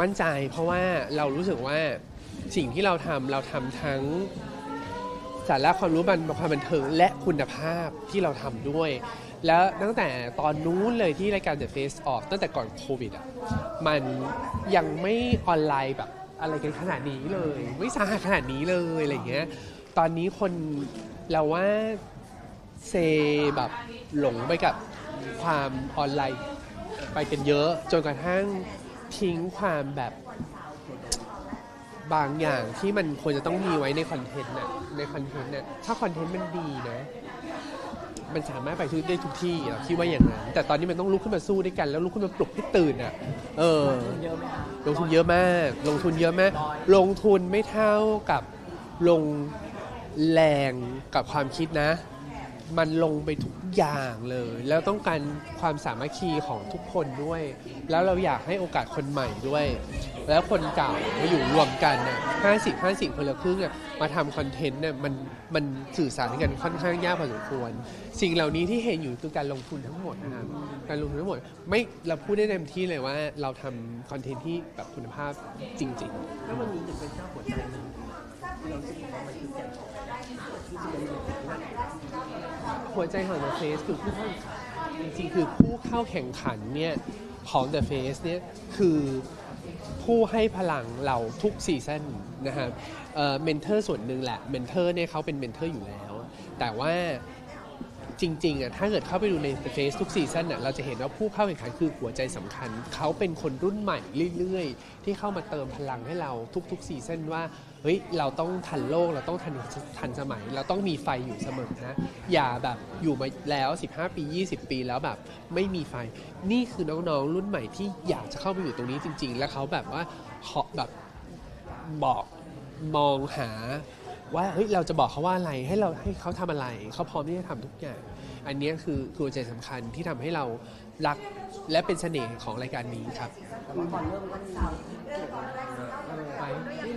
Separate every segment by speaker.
Speaker 1: มั่นใจ เพราะว่าเรารู้สึกว่าสิ่งที่เราทำเราทำทั้งสาระความรู้บันความบันเทิงและคุณภาพที่เราทำด้วย แล้วตั้งแต่ตอนนู้นเลยที่รายการ The Face ออกตั้งแต่ก่อนโควิดอะมันยังไม่ออนไลน์แบบอะไรกันขนาดนี้เลย ไม่สาหัสขนาดนี้เลยอะไรเงี้ยตอนนี้คนเราว่าเซแบบหลงไปกับความออนไลน์ไปกันเยอะจนกระทั่ง ทิ้งความแบบบางอย่างที่มันควรจะต้องมีไว้ในคอนเทนต์น่ะในคอนเทนต์น่ะถ้าคอนเทนต์มันดีนะ มันสามารถไปทุกได้ทุกที่เราคิดว่าอย่างนั้น แต่ตอนนี้มันต้องลุกขึ้นมาสู้ด้วยกัน แล้วลุกขึ้นมาปลุกให้ตื่นอะ เออ ลงทุนเยอะมาก ลงทุนเยอะมาก ลงทุนไม่เท่ากับลงแรงกับความคิดนะ มันลงไปทุกอย่างเลย แล้วต้องการความสามัคคีของทุกคนด้วย แล้วเราอยากให้โอกาสคนใหม่ด้วย แล้วคนเก่ามาอยู่รวมกันน่ะห้าสิบห้าสิบคนละครึ่งอะมาทำคอนเทนต์เนี่ยมันมันสื่อสารกันค่อนข้างยากพอสมควร สิ่งเหล่านี้ที่เห็นอยู่คือการลงทุนทั้งหมดนะครับการลงทุนทั้งหมดไม่เราพูดได้เต็มที่เลยว่าเราทำคอนเทนต์ที่แบบคุณภาพจริงๆ
Speaker 2: แล้ววันนี้ถึงเป็นเจ้าหัวใจหนึ่งที่เรารู้สึกว่ามันคือแก่นของที่จะเป็น
Speaker 1: หัวใจของ The Face คือผู้เข้าแข่งขันจริงๆ คือผู้เข้าแข่งขันเนี่ยของ The Face เนี่ยคือผู้ให้พลังเราทุกซีซั่นนะครับเมนเทอร์ส่วนหนึ่งแหละเมนเทอร์เนี่ยเขาเป็นเมนเทอร์อยู่แล้ว แต่ว่าจริงๆอะถ้าเกิดเข้าไปดูใน The Face ทุกซีซั่นอะเราจะเห็นว่าผู้เข้าแข่งขันคือหัวใจสำคัญ เขาเป็นคนรุ่นใหม่เรื่อยๆ ที่เข้ามาเติมพลังให้เราทุกๆซีซั่นว่า เฮ้ยเราต้องทันโลกเราต้องทันทันสมัย เราต้องมีไฟอยู่เสมอนะ อย่าแบบอยู่มาแล้ว 15 ปี 20 ปีแล้วแบบไม่มีไฟ นี่คือน้องๆรุ่นใหม่ที่อยากจะเข้าไปอยู่ตรงนี้จริง ๆ แล้วเขาแบบว่าเคาะแบบบอกมองหาว่าเฮ้ยเราจะบอกเขาว่าอะไรให้เราให้เขาทำอะไร เขาพร้อมที่จะทำทุกอย่าง อันนี้คือคือหัวใจสำคัญที่ทำให้เรารักและเป็นเสน่ห์ของรายการนี้ครับ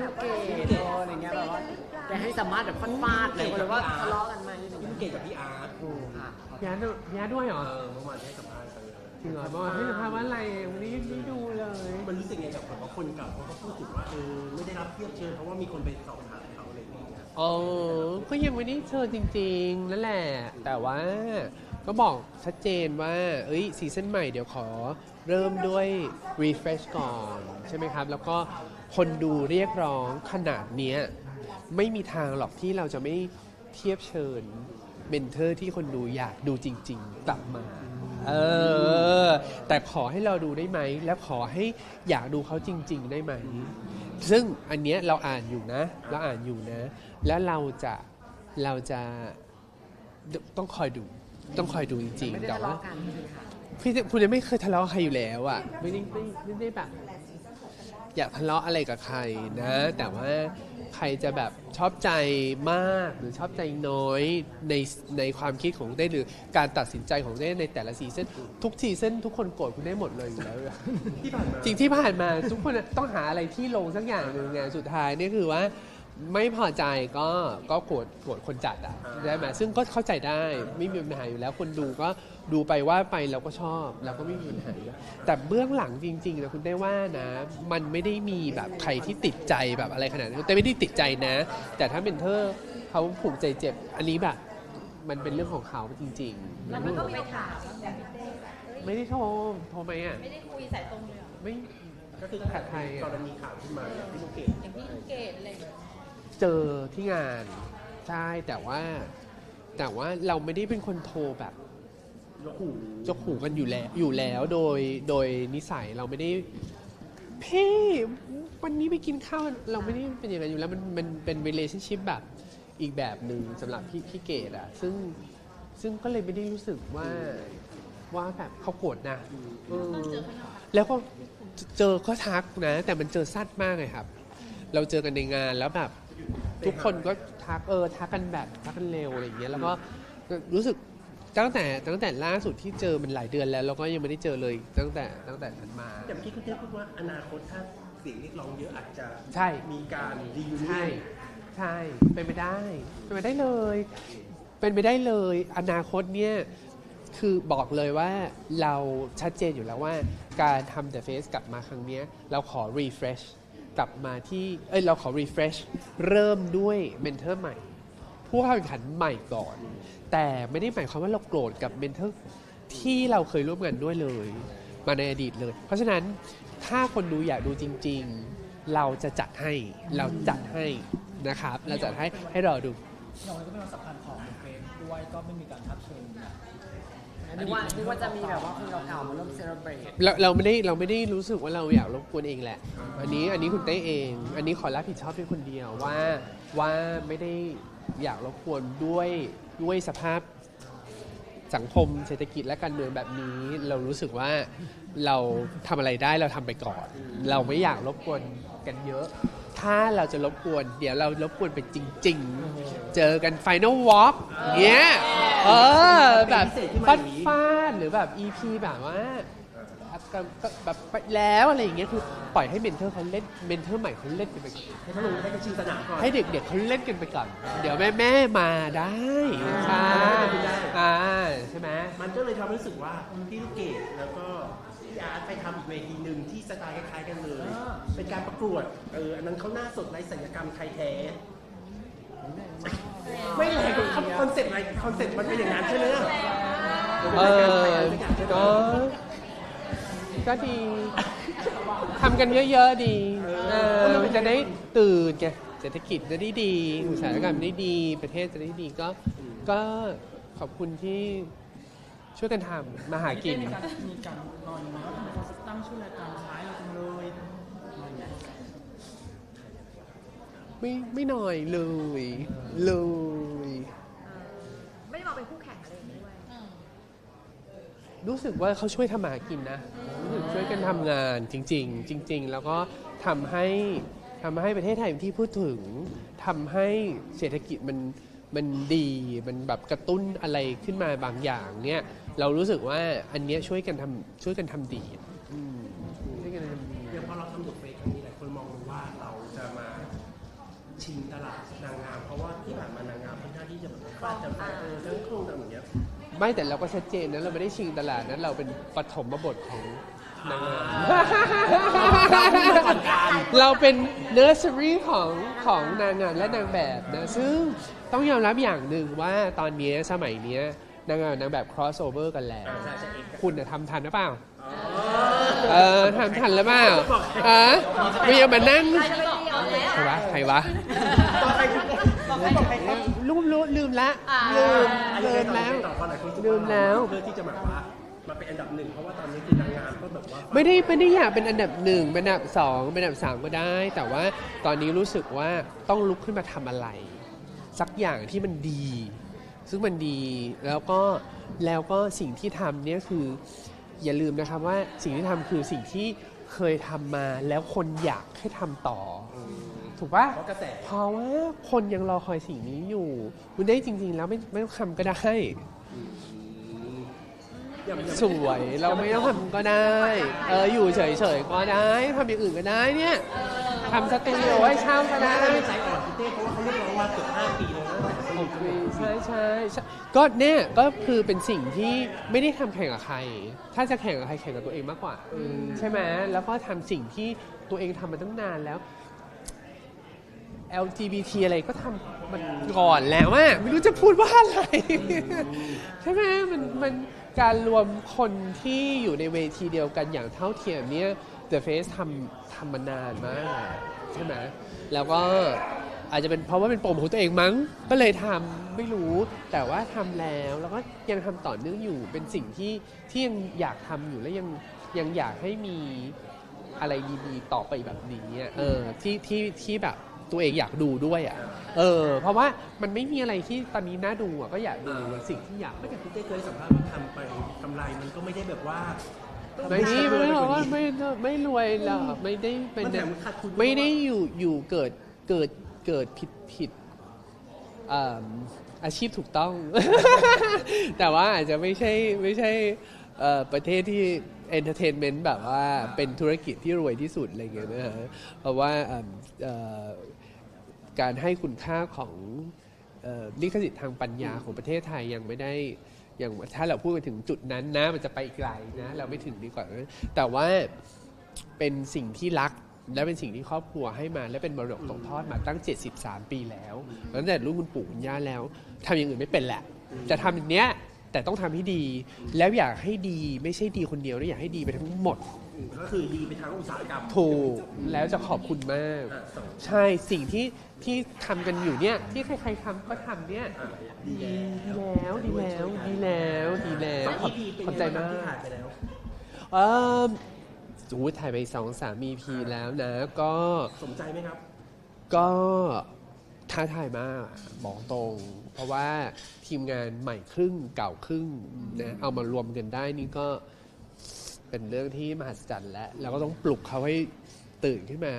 Speaker 3: ลูกเกดโออะไรเงี้ยแบบว่าแกให้สัมภาษณ์แบบฟาดๆเลยคนเลยว่าทะเลาะกันไหมอะไร
Speaker 2: พี่
Speaker 3: เงี้ย
Speaker 2: ลูกเกดกับพี่อาร์ต
Speaker 3: ค่ะ
Speaker 1: ยาด้วยยาด้วยเหรอ
Speaker 2: เออเมื่อวานให้สัมภาษณ์ไปเลย
Speaker 1: จริงเหรอบอกว่าให้สัมภาษณ์ว่าอะไรวันนี้ไม่ดูเลย
Speaker 2: มันรู้สึกไงกับแบบว่าคนเก่าเขาก็พูดถึงว่าเออไม่ได้รับเทียบเชิญเพราะว่ามีคนไปสอบถามเขาอะไรอย่างเงี้ย
Speaker 1: อ๋อก็ยังไม่ได้เชิญจริงๆ นั่นแหละ แต่ว่าก็บอกชัดเจนว่า เอ้ยซีซั่นใหม่เดี๋ยวขอเริ่มด้วย refresh ก่อน ใช่ไหมครับ แล้วก็ คนดูเรียกร้องขนาดเนี้ยไม่มีทางหรอกที่เราจะไม่เทียบเชิญเมนเทอร์ที่คนดูอยากดูจริง ๆ กลับมา เออ แต่ขอให้เราดูได้ไหม แล้วขอให้อยากดูเขาจริง ๆ ได้ไหม ซึ่งอันเนี้ยเราอ่านอยู่นะ เราอ่านอยู่นะ แล้วเราจะเราจะต้องคอยดู ต้องคอยดูจริง ๆ แต่ว่า
Speaker 3: คะ
Speaker 1: พี่คุณจะไม่เคยทะเลาะใครอยู่แล้วอะไม่ได้ไม่ได้แบบ อยากทะเลาะอะไรกับใครนะ แต่ว่าใครจะแบบชอบใจมากหรือชอบใจน้อยในในความคิดของเต้หรือการตัดสินใจของเต้ในแต่ละซีซั่นทุกซีซั่นทุกคนโกรธคุณได้หมดเลยอยู่แล้ว
Speaker 2: ที่ผ่านมา
Speaker 1: จริงที่ผ่านมาทุกคนต้องหาอะไรที่ลงสักอย่างหนึ่งไงสุดท้ายนี่คือว่า ไม่พอใจก็ก็โกรธโกรธคนจัดอะได้ไหมซึ่งก็เข้าใจได้ไม่มีปัญหาอยู่แล้วคนดูก็ดูไปว่าไปเราก็ชอบเราก็ไม่มีปัญหาอยู่แล้วแต่เบื้องหลังจริงๆนะคุณได้ว่านะ มันไม่ได้มีแบบใครที่ติดใจแบบอะไรขนาดนั้นแต่ไม่ได้ติดใจนะ แต่ถ้าเป็นเธอเขาผูกใจเจ็บอันนี้แบบมันเป็นเรื่องของเขาจริงๆ
Speaker 4: แล้วมันก็มีถาม
Speaker 1: ไม่ได้โทรโทรไหมอะ
Speaker 4: ไม่ได้คุยสายตรงเลยเหรอ
Speaker 1: ไม่
Speaker 2: ก็คือ
Speaker 1: ขัดใคร
Speaker 2: ก
Speaker 1: อะ
Speaker 2: รณีข่าวขึ้นมาพี่ลูกเกด
Speaker 4: อย่างพี่เกดอะไรอย่าง เงี้ย
Speaker 1: เจอที่งานใช่แต่ว่า แต่ว่าเราไม่ได้เป็นคนโทรแบบ
Speaker 2: ยกหู
Speaker 1: จกหูกันอยู่แล้วอยู่แล้วโดยโดยนิสัยเราไม่ได้พี่วันนี้ไปกินข้าวกันเราไม่ได้เป็นอย่างนั้นอยู่แล้วมันมันเป็น relationship แบบอีกแบบหนึ่งสำหรับพี่พี่เกดอะซึ่งซึ่งก็เลยไม่ได้รู้สึกว่าว่าแบบเขาโกรธนะเออ
Speaker 4: ต้องเจอข้างนอก
Speaker 1: แล้วก็เจอก็ทักนะ แต่มันเจอสั้นมากเลยครับ เราเจอกันในงานแล้วแบบ ทุกคนก็ทักเออทักกันแบบทักกันเร็วอะไรอย่างเงี้ยแล้วก็รู้สึกตั้งแต่ตั้งแต่ล่าสุดที่เจอมันหลายเดือนแล้วแล้วก็ยังไม่ได้เจอเลยตั้งแต่ตั้งแต่นั้นมา
Speaker 2: แต่เมื่อกี้คุณเทพพูดว่าอนาคตถ้าเสียงเรียกร้องเยอะอาจจะ
Speaker 1: ใช่
Speaker 2: มีการรีวิว
Speaker 1: ใช่ใช่เป็นไปได้เป็นไปได้เลย เป็นไปได้เลย อนาคตเนี่ยคือบอกเลยว่าเราชัดเจนอยู่แล้วว่าการทำ The Face กลับมาครั้งเนี้ยเราขอ refresh กลับมาที่ เอ้ย เราขอ refresh เริ่มด้วยเมนเทอร์ใหม่ ผู้เข้าแข่งขันใหม่ก่อน แต่ไม่ได้หมายความว่าเราโกรธกับเมนเทอร์ที่เราเคยร่วมงานด้วยเลย มาในอดีตเลย เพราะฉะนั้นถ้าคนดูอยากดูจริง ๆ เราจะจัดให้ เราจัดให้นะครับ เราจัดให้ให้รอดู
Speaker 5: อย่างวันนี้ก็เป็นวันสำคัญของเฟรมด้วยก็ไม่มีการทับเชิญ
Speaker 3: นึกว่านึกว่าจะมีแบบว่าคนเก่าๆมาร่วมเซเลบรต
Speaker 1: เราเราไม่ได้เราไม่ได้รู้สึกว่าเราอยากรบกวนเองแหละ อันนี้อันนี้คุณเต้เอง อันนี้ขอรับผิดชอบเพียงคนเดียวว่าว่าไม่ได้อยากรบกวนด้วยด้วยสภาพสังคมเศรษฐกิจและการเมืองแบบนี้ เรารู้สึกว่าเราทำอะไรได้เราทำไปก่อน เราไม่อยากรบกวนกันเยอะ ถ้าเราจะรบกวน เดี๋ยวเรารบกวนเป็นจริง ๆ เจอกัน Final Walk เงี้ยเออแบบฟาดฟาดๆหรือแบบ EP แบบว่าก็ก็แบบไปแล้วอะไรอย่างเงี้ยคือปล่อยให้เมนเทอร์เขาเล่นเมนเทอร์ใหม่เขาเล่นกันไปก่อน
Speaker 2: ให้เขาลงได้กันชิงสนามก่อน
Speaker 1: ให้เด็กๆเขาเล่นกันไปก่อน เดี๋ยวแม่แม่ๆมาได้ใช่
Speaker 2: ได้
Speaker 1: อ่าใช่ไหม
Speaker 2: มันก็เลยทำให้รู้สึกว่าพี่ลูกเกดแล้วก็ พี่อาร์ตไปทำอีกเวทีหนึ่งที่สไตล์คล้ายๆกันเลยเป็นการประกวดเอออันนั้นเขาหน้าสดในศัลยกรรมไทยแท้ไม่แรงคอนเซ็ปต์อะไรคอนเซ็ปต์มันเป็นอย่างนั้นใช่ไหมล่ะ
Speaker 1: เออก็ก็ดีทำกันเยอะๆดีเออมันจะได้ตื่นไงเศรษฐกิจจะได้ดีอุตสาหกรรมได้ดี ประเทศจะได้ดีก็ ก็ขอบคุณที่ ช่วยกันทำมาหากิน
Speaker 5: มีการมีการนอนไหมว่าทำไมเขาตั้งชื่อรายการคล้ายเราจังเลยอะไรอย่างเงี้ย
Speaker 1: ไม่ไม่หน่อยเลย เลย
Speaker 4: ไม่ได้มาเป็นคู่แข่งอะไรอย่างนี้ด้วย
Speaker 1: รู้สึกว่าเขาช่วยทำมาหากินนะรู้สึกช่วยกันทำงานจริง ๆ จริง ๆ แล้วก็ทำให้ทำให้ประเทศไทยเป็นที่พูดถึงทำให้เศรษฐกิจมันมันดี มันแบบกระตุ้นอะไรขึ้นมาบางอย่างเนี่ย เรารู้สึกว่าอันเนี้ยช่วยกันทำช่วยกันทำดีอะอืมช่วยกันทำดี
Speaker 2: อย่างพอเราทำดุเฟสครั้งนี้หลายคนมองว่าเราจะมาชิงตลาดนางงาม เพราะว่าที่ผ่านมานางงามค่อนข้างที่จะแบบฟาดจะฟาดเออทั้งโครงทั้งอย่างเงี้ย
Speaker 1: ไม่แต่เราก็ชัดเจนนะเราไม่ได้ชิงตลาดนั้นเราเป็นปฐมบทของนางงามเราเป็นเนอร์เซอรี่ของของนางงามและนางแบบนะ ซึ่งต้องยอมรับอย่างหนึ่งว่าตอนนี้สมัยเนี้ย นางงามกับนางแบบ cross over กันแล้ว
Speaker 2: ใช่ใช่เอก
Speaker 1: คุณน่ะทำทันหรือเปล่า เออทำทันหรือเปล่าอะไม่ยอมมานั่งใครวะใครวะลืมรู้ลืมละลืม
Speaker 2: อัน
Speaker 1: ลื
Speaker 2: นี้
Speaker 1: มแล้ว
Speaker 2: ต่อเพราะหลายคนคิด
Speaker 1: ลื
Speaker 2: ว่าม
Speaker 1: แล้ว
Speaker 2: เพื่อที่จะแบบว่ามาเป็นอันดับหนึ่งเพราะว่าตอนนี้คือนางงามก็แบบว่า
Speaker 1: ไม่ได้ไม่ได้อยากเป็นอันดับหนึ่งเป็นอันดับสองเป็นอันดับสามก็ได้ แต่ว่าตอนนี้รู้สึกว่าต้องลุกขึ้นมาทำอะไร สักอย่างที่มันดี ซึ่งมันดีแล้วก็แล้วก็สิ่งที่ทำเนี่ยคืออย่าลืมนะครับว่าสิ่งที่ทำคือสิ่งที่เคยทำมาแล้วคนอยากให้ทำต่ออถูกปะ
Speaker 2: เพราะกระแส
Speaker 1: เพราะว่าคนยังรอคอยสิ่งนี้อยู่คุณได้จริง ๆ แล้วไม่ไม่ต้องทำก็ได้
Speaker 2: อย่างอย่าง
Speaker 1: สวยเราไม่ต้องทำก็ได้ เอออยู่เฉยๆก็ได้ทำอย่างอื่นก็ได้เนี่ย ทำสตูดิโอให้เช่าก็ได้
Speaker 2: ได้เป็นสายอ่อนพี่เต้เพราะว่าเขาเรียกร้องมาเกือบ5ปีแล้วนะ
Speaker 1: โอเคใช่ใช่ก็เนี่ยก็คือเป็นสิ่งที่ไม่ได้ทำแข่งกับใคร ถ้าจะแข่งกับใครแข่งกับตัวเองมากกว่าใช่ไหมแล้วก็ทำสิ่งที่ตัวเองทำมาตั้งนานแล้ว LGBT อะไรก็ทำมันก่อนแล้วอะไม่รู้จะพูดว่าอะไร ใช่ไหมมันมัน การรวมคนที่อยู่ในเวทีเดียวกันอย่างเท่าเทียมเนี่ย The Face ทำทำมานานมาก ใช่ไหมแล้วก็อาจจะเป็นเพราะว่าเป็นปมของตัวเองมั้ง ก็เลยทำไม่รู้ แต่ว่าทำแล้วแล้วก็ยังทำต่อเนื่องอยู่เป็นสิ่งที่ที่ยังอยากทำอยู่และยังยังอยากให้มีอะไรดีๆต่อไปแบบนี้เออที่ที่ที่แบบ ตัวเองอยากดูด้วยอะเออ เพราะว่ามันไม่มีอะไรที่ตอนนี้น่าดูอะก็อยากดูสิ่งที่อยาก
Speaker 2: ไม่แต่พี่เต้เคยสัมภาษณ์ว่าทำไปกำไรมันก็ไม่ได้แบบว่า
Speaker 1: ไม่นี่ไม่ได้บอกว่าไม่ไม่รวยหรอกไม่ได้เป็น
Speaker 2: มันแถมขาดทุน
Speaker 1: ไม่ได้อยู่อยู่เกิดเกิดเกิดผิดผิดอ่าอาชีพถูกต้อง แต่ว่าอาจจะไม่ใช่ไม่ใช่เอ่อประเทศที่ เอนเตอร์เทนเมนต์แบบว่าเป็นธุรกิจที่รวยที่สุดอะไรเงี้ยนะฮะเพราะว่าการให้คุณค่าของลิขสิทธิ์ทางปัญญาของประเทศไทยยังไม่ได้อย่างถ้าเราพูดไปถึงจุดนั้นนะมันจะไปอีกไกลนะเราไม่ถึงดีกว่าแต่ว่าเป็นสิ่งที่รักและเป็นสิ่งที่ครอบครัวให้มา และเป็นมรดกตกทอดมาตั้ง 73 ปีแล้วตั้งแต่รุ่นคุณปู่คุณย่าแล้วทำอย่างอื่นไม่เป็นแหละจะทำอย่างเนี้ย แต่ต้องทำให้ดี แล้วอยากให้ดีไม่ใช่ดีคนเดียวนะอยากให้ดีไปทั้งหมด
Speaker 2: อืมก็คือดีไปทางอุตสาหกรรม
Speaker 1: ถูกแล้วจะขอบคุณมาก
Speaker 2: อะสอง
Speaker 1: ใช่สิ่งที่ที่ทำกันอยู่เนี่ย ที่ใครๆทำก็ทำเนี่ย
Speaker 2: อะดี
Speaker 1: ดีแล้วดีแล้วดีแล้วดีแล้ว
Speaker 2: สอง
Speaker 1: ขอบ
Speaker 2: EP เป็น
Speaker 1: ขอบใจ
Speaker 2: ยังไง
Speaker 1: มา
Speaker 2: บ้างที่ถ่าย
Speaker 1: ก
Speaker 2: ไปแล้ว
Speaker 1: เออจูถ่ายไปสองสามมีพีแล้วนะ ก็
Speaker 2: สมใจไหมครับ
Speaker 1: ก็ ท้าทายมากบอกตรง เพราะว่าทีมงานใหม่ครึ่งเก่าครึ่งนะเอามารวมกันได้นี่ก็เป็นเรื่องที่มหัศจรรย์แล้วเราก็ต้องปลุกเขาให้ตื่นขึ้นมา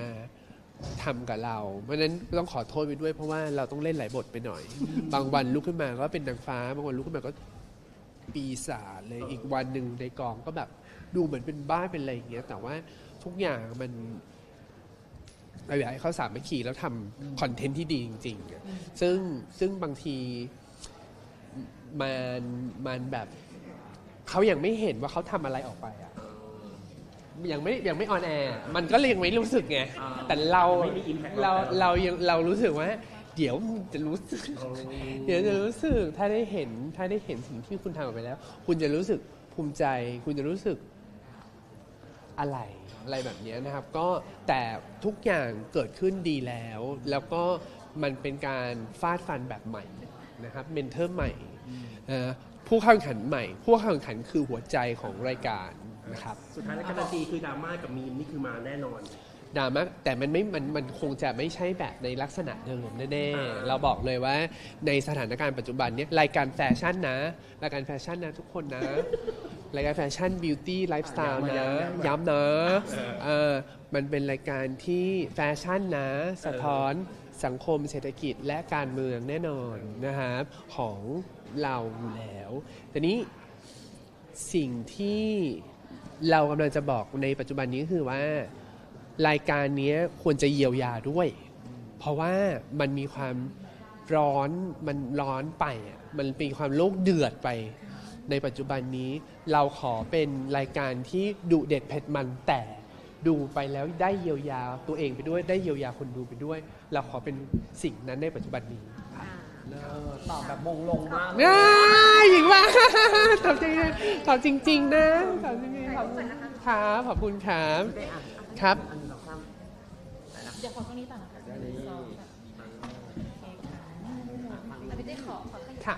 Speaker 1: ทำกับเรา เพราะฉะนั้นต้องขอโทษไปด้วย เพราะว่าเราต้องเล่นหลายบทไปหน่อย บางวันลุกขึ้นมาก็เป็นนางฟ้า บางวันลุกขึ้นมาก็ปีศาจเลยอีกวันหนึ่งในกองก็แบบดูเหมือนเป็นบ้าเป็นอะไรอย่างเงี้ยแต่ว่าทุกอย่างมัน เราอยากให้เขาสามัคคีแล้วทำคอนเทนต์ที่ดีจริงๆอะซึ่งซึ่งบางทีมันมันแบบเขายังไม่เห็นว่าเขาทำอะไรออกไปอะยังไม่ยังไม่ออนแอร์มันก็เลยยังไม่รู้สึกไง
Speaker 2: อ่า
Speaker 1: แต่เรา
Speaker 2: ไม่มี impact
Speaker 1: เรา
Speaker 2: เรา
Speaker 1: เรายังเรารู้สึกว่า เดี๋ยวมึงจะรู้สึก เดี๋ยวจะรู้สึกถ้าได้เห็นถ้าได้เห็นสิ่งที่คุณทำออกไปแล้ว คุณจะรู้สึกภูมิใจ คุณจะรู้สึก อะไรอะไรแบบเนี้ยนะครับ ก็แต่ทุกอย่างเกิดขึ้นดีแล้ว แล้วก็มันเป็นการฟาดฟันแบบใหม่นะครับเมนเทอร์ใหม่เอ่อผู้เข้าแข่งขันใหม่ ผู้เข้าแข่งขันคือหัวใจของรายการนะครับ
Speaker 2: สุดท้ายแล้วการันตีคือดราม่ากับมีมนี่คือมาแน่นอน
Speaker 1: ดราม่าแต่มันไม่มันมันคงจะไม่ใช่แบบในลักษณะเดิมแน่
Speaker 2: อ่า
Speaker 1: ๆเราบอกเลยว่าในสถานการณ์ปัจจุบันเนี้ยรายการแฟชั่นนะ รายการแฟชั่นนะทุกคนนะ รายการแฟชั่นบิวตี้ไลฟ์สไตล์นะ ย้ำนะเออมันเป็นรายการที่แฟชั่นนะ สะท้อนสังคมเศรษฐกิจและการเมืองแน่นอนนะครับของเราอยู่แล้วแต่นี้สิ่งที่เรากำลังจะบอกในปัจจุบันนี้คือว่า รายการเนี้ยควรจะเยียวยาด้วย เพราะว่ามันมีความร้อนมันร้อนไปอะมันมีความโลกเดือดไป ในปัจจุบันนี้เราขอเป็นรายการที่ดุเด็ดเผ็ดมันแต่ดูไปแล้วได้เยียวยาตัวเองไปด้วยได้เยียวยาคนดูไปด้วย เราขอเป็นสิ่งนั้นในปัจจุบันนี้
Speaker 4: อ่า
Speaker 3: เออตอบแบบมงลงมากเลย
Speaker 1: ง่ายหญิงว่าตอบจริงตอบจริง ๆ นะตอบจริงๆขอบคุณครับขอบคุณครับ
Speaker 3: ได้อ่าน
Speaker 1: ครับ
Speaker 3: อันสองสาม
Speaker 5: เดี๋ยวขอตรงนี้ต่อนะคะหนึ่งสองสามโอเคค่ะ
Speaker 4: แต่พี่เต้ขอขอขยับ
Speaker 1: ค่ะ